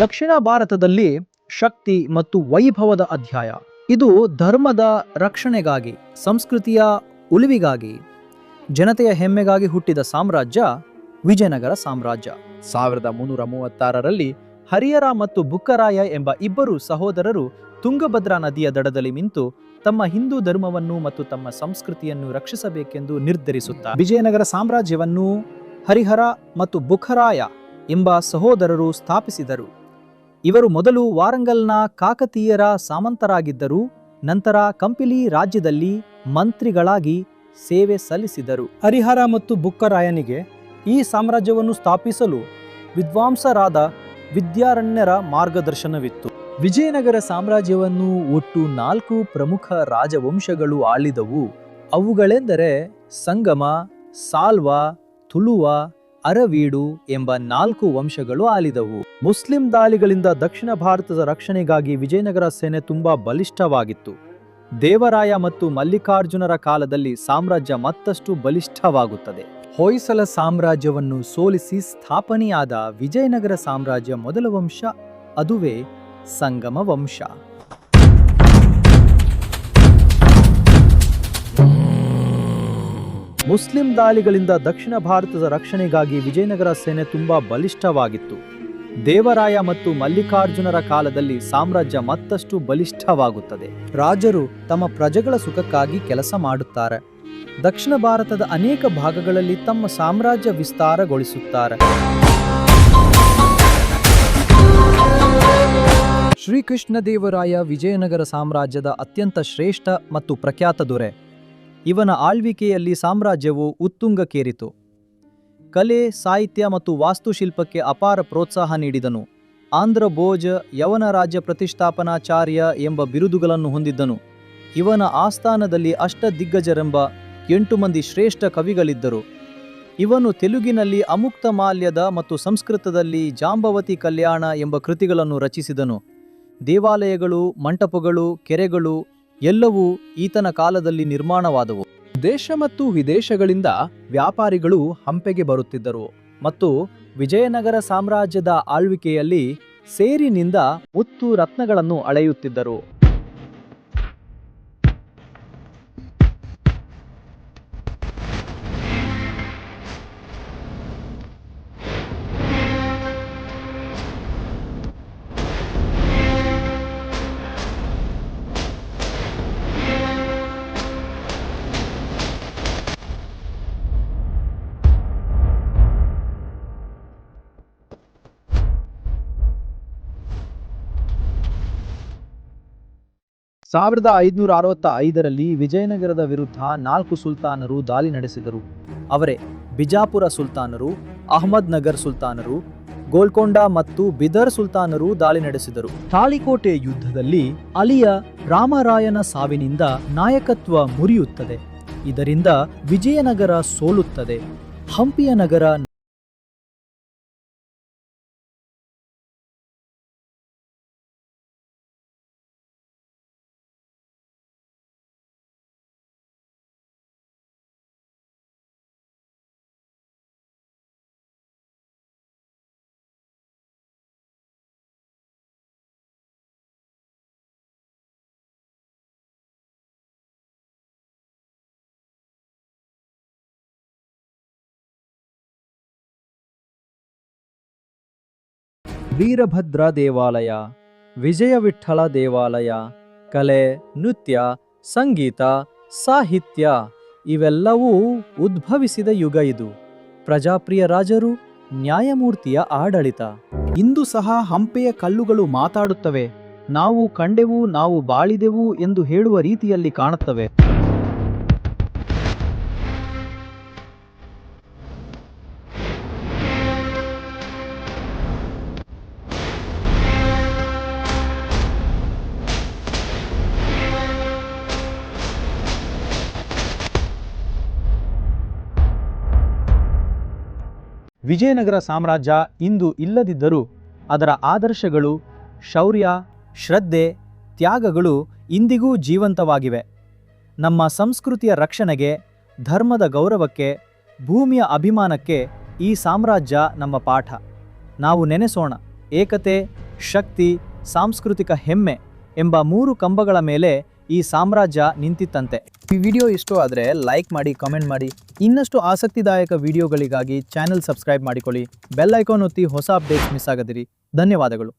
ದಕ್ಷಿಣ ಭಾರತದಲ್ಲಿ ಶಕ್ತಿ ಮತ್ತು ವೈಭವದ ಅಧ್ಯಾಯ. ಇದು ಧರ್ಮದ ರಕ್ಷಣೆಗಾಗಿ, ಸಂಸ್ಕೃತಿಯ ಉಳಿವಿಗಾಗಿ, ಜನತೆಯ ಹೆಮ್ಮೆಗಾಗಿ ಹುಟ್ಟಿದ ಸಾಮ್ರಾಜ್ಯ, ವಿಜಯನಗರ ಸಾಮ್ರಾಜ್ಯ. ಸಾವಿರದ ಮುನ್ನೂರ ಮೂವತ್ತಾರರಲ್ಲಿ ಹರಿಹರ ಮತ್ತು ಬುಕ್ಕರಾಯ ಎಂಬ ಇಬ್ಬರು ಸಹೋದರರು ತುಂಗಭದ್ರಾ ನದಿಯ ದಡದಲ್ಲಿ ನಿಂತು ತಮ್ಮ ಹಿಂದೂ ಧರ್ಮವನ್ನು ಮತ್ತು ತಮ್ಮ ಸಂಸ್ಕೃತಿಯನ್ನು ರಕ್ಷಿಸಬೇಕೆಂದು ನಿರ್ಧರಿಸುತ್ತಾರೆ. ವಿಜಯನಗರ ಸಾಮ್ರಾಜ್ಯವನ್ನು ಹರಿಹರ ಮತ್ತು ಬುಖರಾಯ ಎಂಬ ಸಹೋದರರು ಸ್ಥಾಪಿಸಿದರು. ಇವರು ಮೊದಲು ವಾರಂಗಲ್ನ ಕಾಕತೀಯರ ಸಾಮಂತರಾಗಿದ್ದರು, ನಂತರ ಕಂಪಿಲಿ ರಾಜ್ಯದಲ್ಲಿ ಮಂತ್ರಿಗಳಾಗಿ ಸೇವೆ ಸಲ್ಲಿಸಿದರು. ಹರಿಹರ ಮತ್ತು ಬುಕ್ಕರಾಯನಿಗೆ ಈ ಸಾಮ್ರಾಜ್ಯವನ್ನು ಸ್ಥಾಪಿಸಲು ವಿದ್ವಾಂಸರಾದ ವಿದ್ಯಾರಣ್ಯರ ಮಾರ್ಗದರ್ಶನವಿತ್ತು. ವಿಜಯನಗರ ಸಾಮ್ರಾಜ್ಯವನ್ನು ಒಟ್ಟು ನಾಲ್ಕು ಪ್ರಮುಖ ರಾಜವಂಶಗಳು ಆಳಿದವು. ಅವುಗಳೆಂದರೆ ಸಂಗಮ, ಸಾಲ್ವ ತುಳುವ ಅರವೀಡು ಎಂಬ ನಾಲ್ಕು ವಂಶಗಳು ಆಳಿದವು ಮುಸ್ಲಿಂ ದಾಳಿಗಳಿಂದ ದಕ್ಷಿಣ ಭಾರತದ ರಕ್ಷಣೆಗಾಗಿ ವಿಜಯನಗರ ಸೇನೆ ತುಂಬಾ ಬಲಿಷ್ಠವಾಗಿತ್ತು. ದೇವರಾಯ ಮತ್ತು ಮಲ್ಲಿಕಾರ್ಜುನರ ಕಾಲದಲ್ಲಿ ಸಾಮ್ರಾಜ್ಯ ಮತ್ತಷ್ಟು ಬಲಿಷ್ಠವಾಗುತ್ತದೆ. ಹೊಯ್ಸಲ ಸಾಮ್ರಾಜ್ಯವನ್ನು ಸೋಲಿಸಿ ಸ್ಥಾಪನೆಯಾದ ವಿಜಯನಗರ ಸಾಮ್ರಾಜ್ಯ ಮೊದಲ ವಂಶ, ಅದುವೇ ಸಂಗಮ ವಂಶ. ಮುಸ್ಲಿಂ ದಾಳಿಗಳಿಂದ ದಕ್ಷಿಣ ಭಾರತದ ರಕ್ಷಣೆಗಾಗಿ ವಿಜಯನಗರ ಸೇನೆ ತುಂಬಾ ಬಲಿಷ್ಠವಾಗಿತ್ತು. ದೇವರಾಯ ಮತ್ತು ಮಲ್ಲಿಕಾರ್ಜುನರ ಕಾಲದಲ್ಲಿ ಸಾಮ್ರಾಜ್ಯ ಮತ್ತಷ್ಟು ಬಲಿಷ್ಠವಾಗುತ್ತದೆ. ರಾಜರು ತಮ್ಮ ಪ್ರಜೆಗಳ ಸುಖಕ್ಕಾಗಿ ಕೆಲಸ ಮಾಡುತ್ತಾರೆ. ದಕ್ಷಿಣ ಭಾರತದ ಅನೇಕ ಭಾಗಗಳಲ್ಲಿ ತಮ್ಮ ಸಾಮ್ರಾಜ್ಯ ವಿಸ್ತಾರಗೊಳಿಸುತ್ತಾರೆ. ಶ್ರೀಕೃಷ್ಣ ದೇವರಾಯ ವಿಜಯನಗರ ಸಾಮ್ರಾಜ್ಯದ ಅತ್ಯಂತ ಶ್ರೇಷ್ಠ ಮತ್ತು ಪ್ರಖ್ಯಾತ ದೊರೆ. ಇವನ ಆಳ್ವಿಕೆಯಲ್ಲಿ ಸಾಮ್ರಾಜ್ಯವು ಉತ್ತುಂಗಕ್ಕೇರಿತು. ಕಲೆ, ಸಾಹಿತ್ಯ ಮತ್ತು ವಾಸ್ತುಶಿಲ್ಪಕ್ಕೆ ಅಪಾರ ಪ್ರೋತ್ಸಾಹ ನೀಡಿದನು. ಆಂಧ್ರ ಭೋಜ ಯವನ ರಾಜ್ಯ ಪ್ರತಿಷ್ಠಾಪನಾಚಾರ್ಯ ಎಂಬ ಬಿರುದುಗಳನ್ನು ಹೊಂದಿದ್ದನು. ಇವನ ಆಸ್ಥಾನದಲ್ಲಿ ಅಷ್ಟದಿಗ್ಗಜರೆಂಬ ಎಂಟು ಮಂದಿ ಶ್ರೇಷ್ಠ ಕವಿಗಳಿದ್ದರು. ಇವನು ತೆಲುಗಿನಲ್ಲಿ ಅಮುಕ್ತ ಮಾಲ್ಯದ ಮತ್ತು ಸಂಸ್ಕೃತದಲ್ಲಿ ಜಾಂಬವತಿ ಕಲ್ಯಾಣ ಎಂಬ ಕೃತಿಗಳನ್ನು ರಚಿಸಿದನು. ದೇವಾಲಯಗಳು, ಮಂಟಪಗಳು, ಕೆರೆಗಳು ಎಲ್ಲವೂ ಈತನ ಕಾಲದಲ್ಲಿ ನಿರ್ಮಾಣವಾದವು. ದೇಶ ಮತ್ತು ವಿದೇಶಗಳಿಂದ ವ್ಯಾಪಾರಿಗಳು ಹಂಪೆಗೆ ಬರುತ್ತಿದ್ದರು ಮತ್ತು ವಿಜಯನಗರ ಸಾಮ್ರಾಜ್ಯದ ಆಳ್ವಿಕೆಯಲ್ಲಿ ಸೇರಿನಿಂದ ಮುತ್ತು ರತ್ನಗಳನ್ನು ಅಳೆಯುತ್ತಿದ್ದರು. ಸಾವಿರದ ಐದುನೂರ ಅರವತ್ತ ಐದರಲ್ಲಿ ವಿಜಯನಗರದ ವಿರುದ್ಧ ನಾಲ್ಕು ಸುಲ್ತಾನರು ದಾಳಿ ನಡೆಸಿದರು. ಅವರೇ ಬಿಜಾಪುರ ಸುಲ್ತಾನರು, ಅಹಮದ್ ನಗರ್ ಸುಲ್ತಾನರು, ಗೋಲ್ಕೊಂಡ ಮತ್ತು ಬಿದರ್ ಸುಲ್ತಾನರು ದಾಳಿ ನಡೆಸಿದರು. ತಾಳಿಕೋಟೆ ಯುದ್ಧದಲ್ಲಿ ಅಲಿಯ ರಾಮರಾಯನ ಸಾವಿನಿಂದ ನಾಯಕತ್ವ ಮುರಿಯುತ್ತದೆ. ಇದರಿಂದ ವಿಜಯನಗರ ಸೋಲುತ್ತದೆ. ಹಂಪಿಯ ನಗರ ವೀರಭದ್ರ ದೇವಾಲಯ ವಿಜಯ ವಿಠ್ಠಲ ದೇವಾಲಯ, ಕಲೆ, ನೃತ್ಯ, ಸಂಗೀತ, ಸಾಹಿತ್ಯ ಇವೆಲ್ಲವೂ ಉದ್ಭವಿಸಿದ ಯುಗ ಇದು. ಪ್ರಜಾಪ್ರಿಯ ರಾಜರು, ನ್ಯಾಯಮೂರ್ತಿಯ ಆಡಳಿತ. ಇಂದು ಸಹ ಹಂಪೆಯ ಕಲ್ಲುಗಳು ಮಾತಾಡುತ್ತವೆ. ನಾವು ಕಂಡೆವು, ನಾವು ಬಾಳಿದೆವು ಎಂದು ಹೇಳುವ ರೀತಿಯಲ್ಲಿ ಕಾಣುತ್ತವೆ. ವಿಜಯನಗರ ಸಾಮ್ರಾಜ್ಯ ಇಂದು ಇಲ್ಲದಿದ್ದರೂ ಅದರ ಆದರ್ಶಗಳು, ಶೌರ್ಯ, ಶ್ರದ್ಧೆ, ತ್ಯಾಗಗಳು ಇಂದಿಗೂ ಜೀವಂತವಾಗಿವೆ. ನಮ್ಮ ಸಂಸ್ಕೃತಿಯ ರಕ್ಷಣೆಗೆ, ಧರ್ಮದ ಗೌರವಕ್ಕೆ, ಭೂಮಿಯ ಅಭಿಮಾನಕ್ಕೆ ಈ ಸಾಮ್ರಾಜ್ಯ ನಮ್ಮ ಪಾಠ. ನಾವು ನೆನೆಸೋಣ. ಏಕತೆ, ಶಕ್ತಿ, ಸಾಂಸ್ಕೃತಿಕ ಹೆಮ್ಮೆ ಎಂಬ ಮೂರು ಕಂಬಗಳ ಮೇಲೆ ಈ ಸಾಮ್ರಾಜ್ಯ ನಿಂತಿತ್ತಂತೆ. ಈ ವಿಡಿಯೋ ಇಷ್ಟ ಆದರೆ ಲೈಕ್ ಮಾಡಿ ಕಮೆಂಟ್ ಮಾಡಿ. ಇನ್ನಷ್ಟು ಆಸಕ್ತಿದಾಯಕ ವಿಡಿಯೋಗಳಿಗಾಗಿ ಚಾನೆಲ್ ಸಬ್ಸ್ಕ್ರೈಬ್ ಮಾಡಿಕೊಳ್ಳಿ. ಬೆಲ್ ಐಕಾನ್ ಒತ್ತಿ ಹೊಸ ಅಪ್ಡೇಟ್ಸ್ ಮಿಸ್ ಆಗದಿರಿ. ಧನ್ಯವಾದಗಳು.